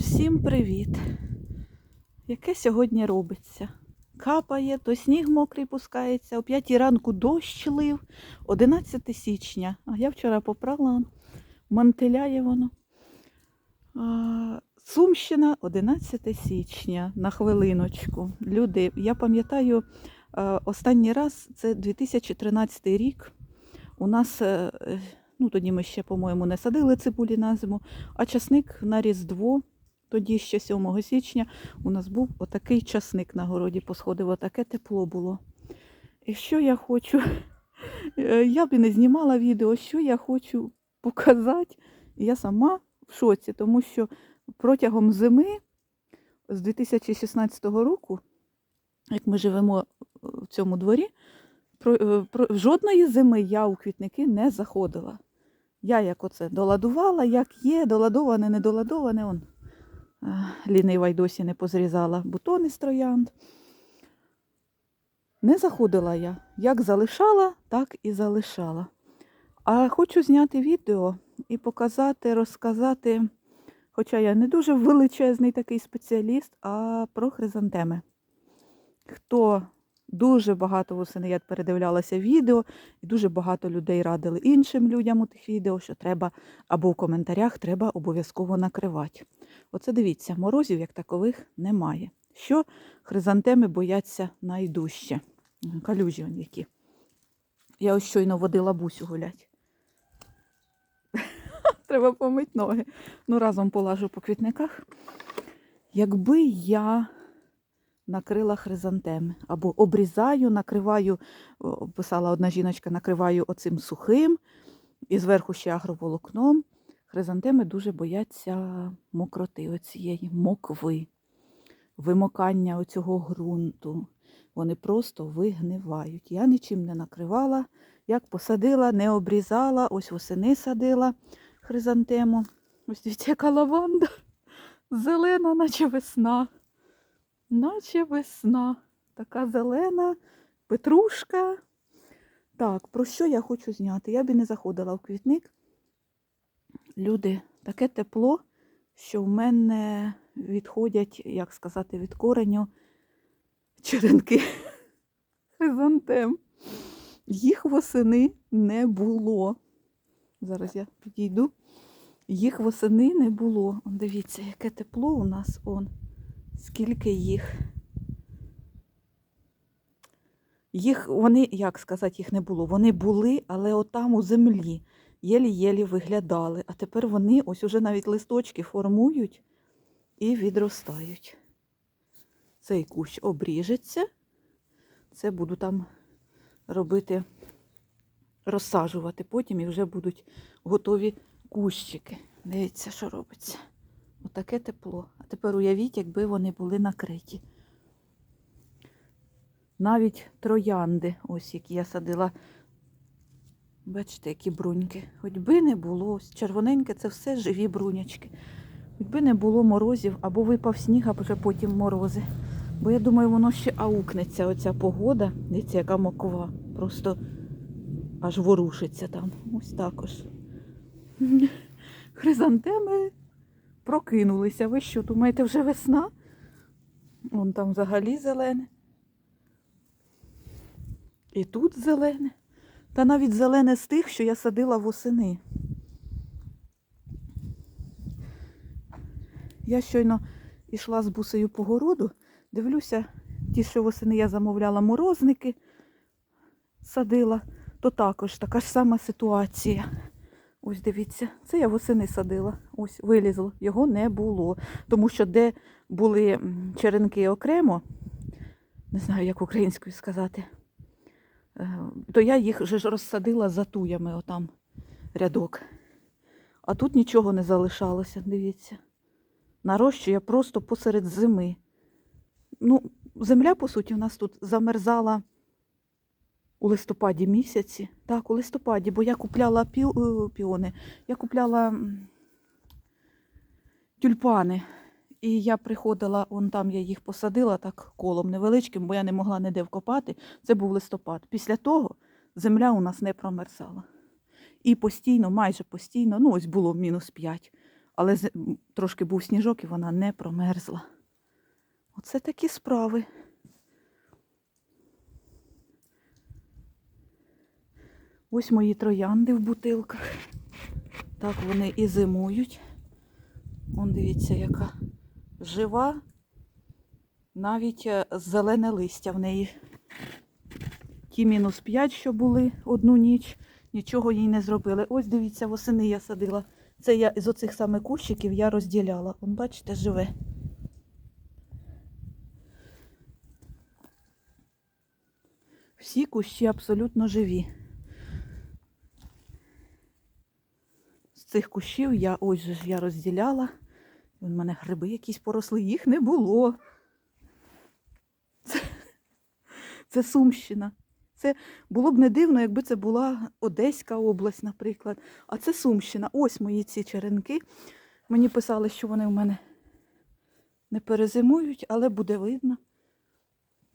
Всім привіт! Яке сьогодні робиться? Капає, то сніг мокрий пускається, о 5 ранку дощ лив, 11 січня. А я вчора попрала, он, мантиляє воно. А, Сумщина, 11 січня, на хвилиночку. Люди, я пам'ятаю, е, останній раз це 2013 рік. У нас, е, ну тоді ми ще, по-моєму, не садили цибулі на зиму, а часник на Різдво, тоді ще 7 січня, у нас був отакий часник на городі посходив, отаке тепло було. І що я хочу, е, я б і не знімала відео, що я хочу показати. Я сама в шоці, тому що протягом зими з 2016 року, як ми живемо в цьому дворі, про, е, про, жодної зими я у квітники не заходила. Я як оце доладувала, як є, доладоване, не доладоване. Он, е, лінива й досі не позрізала бутони з троянд. Не заходила я. Як залишала, так і залишала. А хочу зняти відео і показати, розказати, хоча я не дуже величезний такий спеціаліст, а про хризантеми. Хто дуже багато восени я передивлялася відео, і дуже багато людей радили іншим людям у тих відео, що треба або в коментарях треба обов'язково накривати. Оце дивіться, морозів як такових немає. Що хризантеми бояться найдужче? Калюжі он які. Я ось щойно водила бусю гулять. Треба помити ноги. Ну, разом полажу по квітниках. Якби я накрила хризантеми або обрізаю, накриваю, писала одна жіночка, накриваю оцим сухим і зверху ще агроволокном. Хризантеми дуже бояться мокроти оцієї, мокви, вимокання оцього ґрунту. Вони просто вигнивають. Я нічим не накривала, як посадила, не обрізала, ось восени садила хризантему. Ось дивіться, яка лаванда. Зелена, наче весна. Наче весна. Така зелена, петрушка. Так, про що я хочу зняти? Я б і не заходила в квітник. Люди, таке тепло, що в мене відходять, як сказати, від кореню черенки хризантем. Їх восени не було. Зараз я підійду. Їх восени не було. Дивіться, яке тепло у нас он. Скільки їх. Їх, вони, як сказати, їх не було. Вони були, але отам у землі єлі-єлі виглядали. А тепер вони ось уже навіть листочки формують і відростають. Цей кущ обріжеться. Це буду там робити, розсаджувати потім і вже будуть готові кущики. Дивіться, що робиться. Отаке тепло. А тепер уявіть, якби вони були накриті. Навіть троянди, ось які я садила. Бачите, які бруньки. Хоч би не було, ось червоненьке це все живі брунячки. Хоч би не було морозів, або випав сніг, а вже потім морози. Бо я думаю, воно ще аукнеться, оця погода. Дивіться, яка моква. Просто аж ворушиться там. Ось також. Хризантеми прокинулися. Ви що, думаєте, вже весна? Вон там взагалі зелене. І тут зелене. Та навіть зелене з тих, що я садила восени. Я щойно йшла з бусею по городу, дивлюся, ті, що восени я замовляла морозники, садила, то також така ж сама ситуація. Ось дивіться, це я восени садила. Ось вилізло, його не було. Тому що де були черенки окремо, не знаю, як українською сказати, е, то я їх вже розсадила за туями, отам рядок. А тут нічого не залишалося, дивіться. Нарощує просто посеред зими. Ну, земля, по суті, у нас тут замерзала у листопаді місяці. Так, у листопаді, бо я купляла пі... е, піони, я купляла тюльпани. І я приходила, вон там я їх посадила так колом невеличким, бо я не могла ніде вкопати. Це був листопад. Після того земля у нас не промерзала. І постійно, майже постійно, ну ось було мінус 5, Але трошки був сніжок і вона не промерзла. Оце такі справи. Ось мої троянди в бутилках. Так вони і зимують. Вон дивіться, яка жива. Навіть е, зелене листя в неї. Ті мінус 5, що були одну ніч, нічого їй не зробили. Ось дивіться, восени я садила. Це я з оцих саме кущиків я розділяла. Вон, бачите, живе. Всі кущі абсолютно живі. Цих кущів я ось же ж я розділяла. У мене гриби якісь поросли, їх не було. Це, це Сумщина. Це було б не дивно, якби це була Одеська область, наприклад. А це Сумщина. Ось мої ці черенки. Мені писали, що вони в мене не перезимують, але буде видно.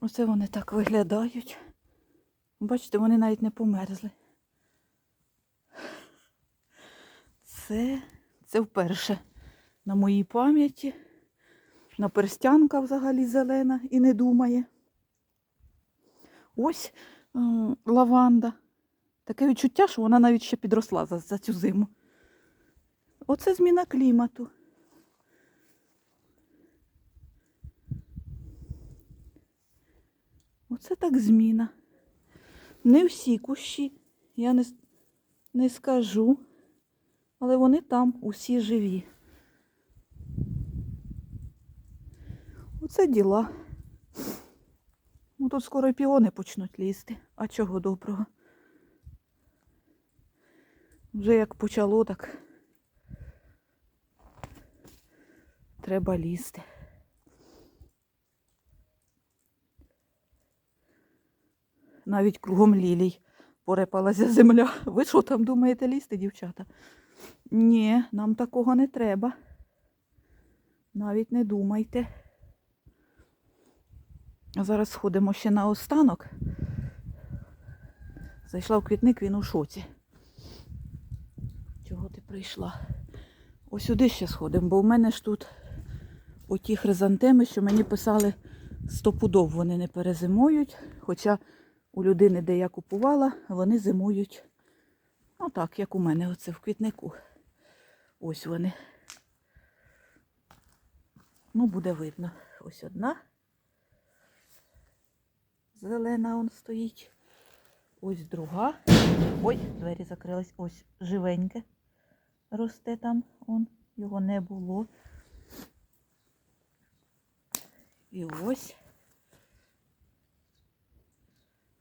Оце вони так виглядають. Бачите, вони навіть не померзли. Це, це вперше на моїй пам'яті. Наперстянка взагалі зелена і не думає. Ось м, лаванда. Таке відчуття, що вона навіть ще підросла за, за цю зиму. Оце зміна клімату. Оце так зміна. Не всі кущі, я не, не скажу, але вони там усі живі. Оце діла. Ну, тут скоро і піони почнуть лізти. А чого доброго? Вже як почало, так треба лізти. Навіть кругом лілій порепалася земля. Ви що там думаєте лізти, дівчата? Ні, нам такого не треба. Навіть не думайте. А зараз сходимо ще на останок. Зайшла в квітник, він у шоці. Чого ти прийшла? Ось сюди ще сходимо, бо в мене ж тут оті хризантеми, що мені писали, стопудов вони не перезимують. Хоча у людини, де я купувала, вони зимують. Ну так, як у мене оце в квітнику. Ось вони. Ну, буде видно. Ось одна. Зелена он стоїть. Ось друга. Ой, двері закрились. Ось живеньке. Росте там. Он. Його не було. І ось.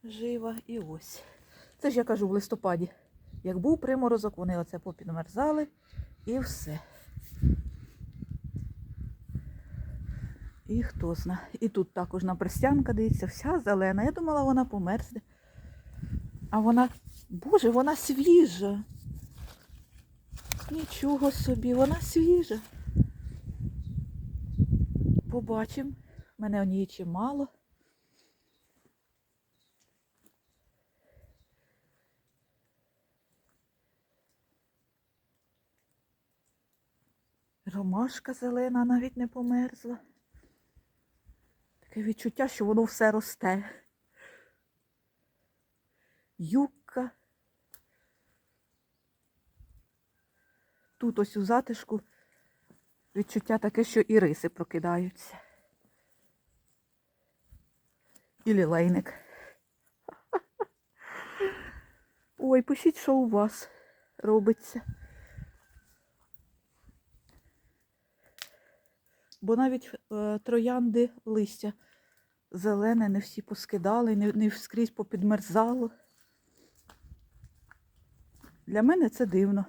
Жива і ось. Це ж я кажу в листопаді. Як був приморозок, вони оце попідмерзали і все. І хто зна. І тут також напрестянка, дивіться, вся зелена. Я думала, вона померзне. А вона, боже, вона свіжа. Нічого собі, вона свіжа. Побачимо. Мене однієї чимало. Ромашка зелена навіть не померзла. Таке відчуття, що воно все росте. Юбка. Тут ось у затишку відчуття таке, що і риси прокидаються. І лілейник. Ой, пишіть, що у вас робиться. Бо навіть е, троянди листя зелене, не всі поскидали, не, не вскрізь попідмерзало. Для мене це дивно.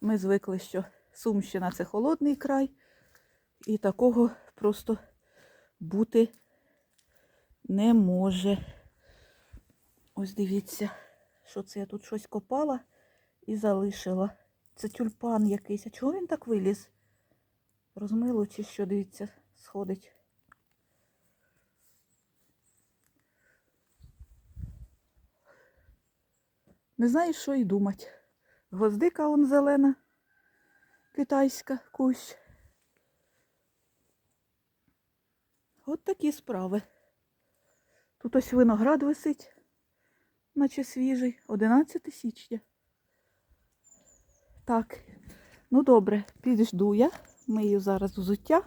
Ми звикли, що Сумщина це холодний край, і такого просто бути не може. Ось дивіться, що це я тут щось копала і залишила. Це тюльпан якийсь. А чого він так виліз? Розмило чи що, дивіться, сходить. Не знаю, що й думати. Гвоздика он зелена. китайська кущ. От такі справи. Тут ось виноград висить, наче свіжий, 11 січня. Так, ну добре, піджду я, мию зараз взуття,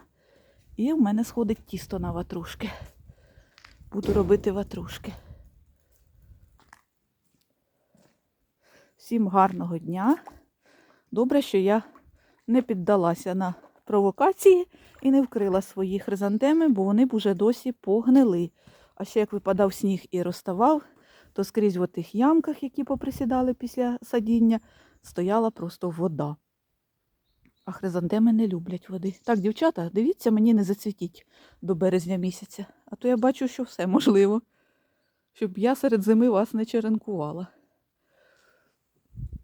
і в мене сходить тісто на ватрушки. Буду робити ватрушки. Всім гарного дня. Добре, що я не піддалася на провокації і не вкрила свої хризантеми, бо вони б уже досі погнили. А ще як випадав сніг і розставав, то скрізь в тих ямках, які поприсідали після садіння, стояла просто вода. А хризантеми не люблять води. Так, дівчата, дивіться, мені не зацвітіть до березня місяця. А то я бачу, що все можливо, щоб я серед зими вас не черенкувала.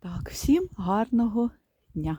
Так, всім гарного дня.